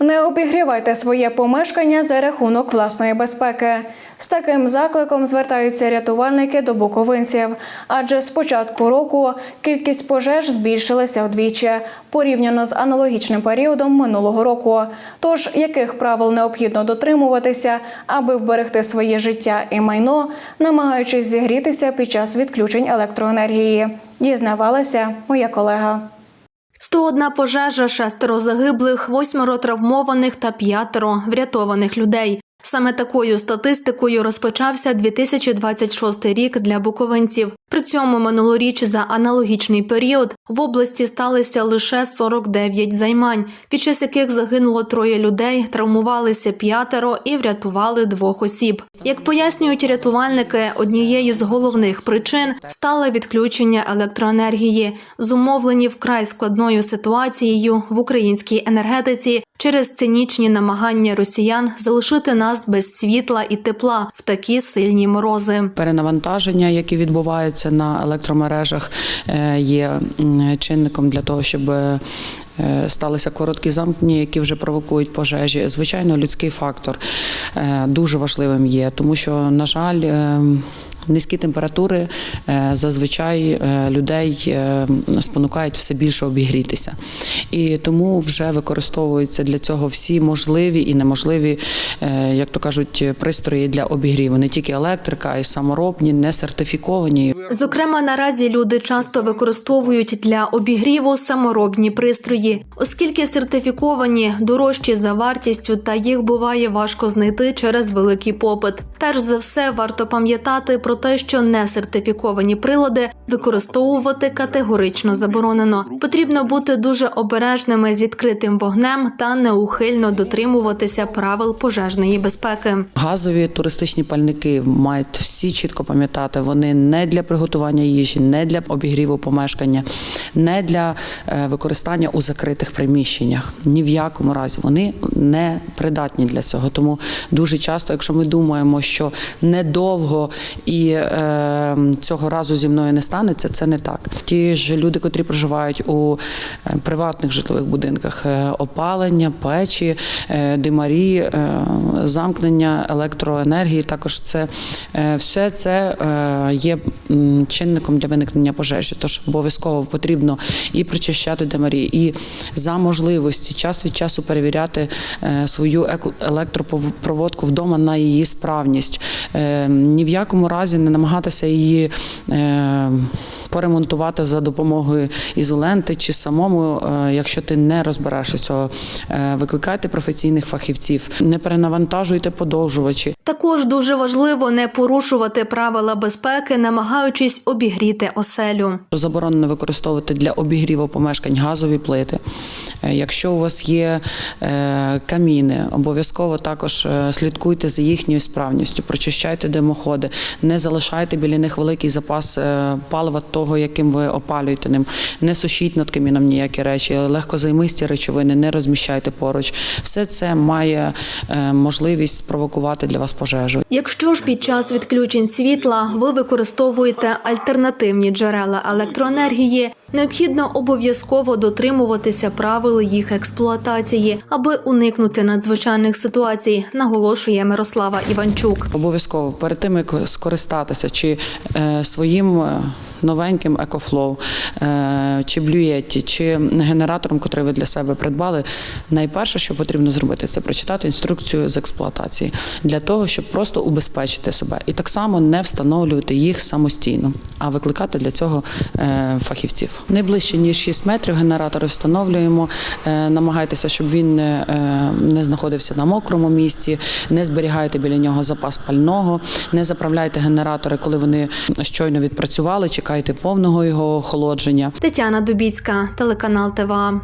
Не обігрівайте своє помешкання за рахунок власної безпеки. З таким закликом звертаються рятувальники до буковинців, адже з початку року кількість пожеж збільшилася вдвічі порівняно з аналогічним періодом минулого року. Тож яких правил необхідно дотримуватися, аби вберегти своє життя і майно, намагаючись зігрітися під час відключень електроенергії, дізнавалася моя колега. 101 пожежа, шестеро загиблих, восьмеро травмованих та п'ятеро врятованих людей. Саме такою статистикою розпочався 2026 рік для буковинців. При цьому минулоріч за аналогічний період в області сталися лише 49 займань, під час яких загинуло троє людей, травмувалися п'ятеро і врятували двох осіб. Як пояснюють рятувальники, однією з головних причин стало відключення електроенергії, зумовлені вкрай складною ситуацією в українській енергетиці через цинічні намагання росіян залишити нас без світла і тепла в такі сильні морози. перенавантаження, які відбуваються на електромережах, е, є чинником для того, щоб е, сталися короткі замкнення, які вже провокують пожежі. Звичайно, людський фактор е, дуже важливим є, тому що, на жаль, е, Низькі температури е, зазвичай е, людей е, спонукають все більше обігрітися, і тому вже використовуються для цього всі можливі і неможливі, як то кажуть, пристрої для обігріву. Не тільки електрика, а й саморобні, не сертифіковані. Зокрема, наразі люди часто використовують для обігріву саморобні пристрої, оскільки сертифіковані дорожчі за вартістю, та їх буває важко знайти через великий попит. Перш за все, варто пам'ятати про те, що несертифіковані прилади використовувати категорично заборонено. Потрібно бути дуже обережними з відкритим вогнем та неухильно дотримуватися правил пожежної безпеки. Газові туристичні пальники мають всі чітко пам'ятати. Вони не для приготування їжі, не для обігріву помешкання, не для е, використання у закритих приміщеннях. Ні в якому разі вони не придатні для цього. Тому дуже часто, якщо ми думаємо, що недовго і е, цього разу зі мною не станеться, це не так. Ті ж люди, котрі проживають у е, приватних житлових будинках, е, опалення, печі, е, димарі, замкнення електроенергії. Також це все це є чинником для виникнення пожежі. Тож обов'язково потрібно і прочищати димарі, і за можливості час від часу перевіряти свою ек- електропроводку вдома на її справність. Е, Ні в якому разі не намагатися її е, поремонтувати за допомогою ізоленти чи самому, е, якщо ти не розбираєшся цього, Е, викликайте професійних фахівців, не перенавантажуйте подовжувачі. Також дуже важливо не порушувати правила безпеки, намагаючись обігріти оселю. Заборонено використовувати для обігріву помешкань газові плити. Якщо у вас є каміни, обов'язково також слідкуйте за їхньою справністю, прочищайте димоходи, не залишайте біля них великий запас е, палива того, яким ви опалюєте ним. Не сушіть над каміном ніякі речі, легкозаймисті речовини не розміщайте поруч. Все це має е, можливість спровокувати для вас пожежу. Якщо ж під час відключень світла ви використовуєте альтернативні джерела електроенергії, необхідно обов'язково дотримуватися правил їх експлуатації, аби уникнути надзвичайних ситуацій, наголошує Мирослава Іванчук. Обов'язково перед тим як скористатися чи е, своїм е, новеньким екофлоу, чи блюєті, чи генератором, який ви для себе придбали, найперше, що потрібно зробити, це прочитати інструкцію з експлуатації для того, щоб просто убезпечити себе і так само не встановлювати їх самостійно, а викликати для цього е, фахівців. Не ближче ніж 6 метрів генератори встановлюємо. Е, Намагайтеся, щоб він е, не знаходився на мокрому місці, не зберігайте біля нього запас пального, не заправляйте генератори, коли вони щойно відпрацювали. Чекайте повного його охолодження. Тетяна Дубіцька, телеканал ТВА.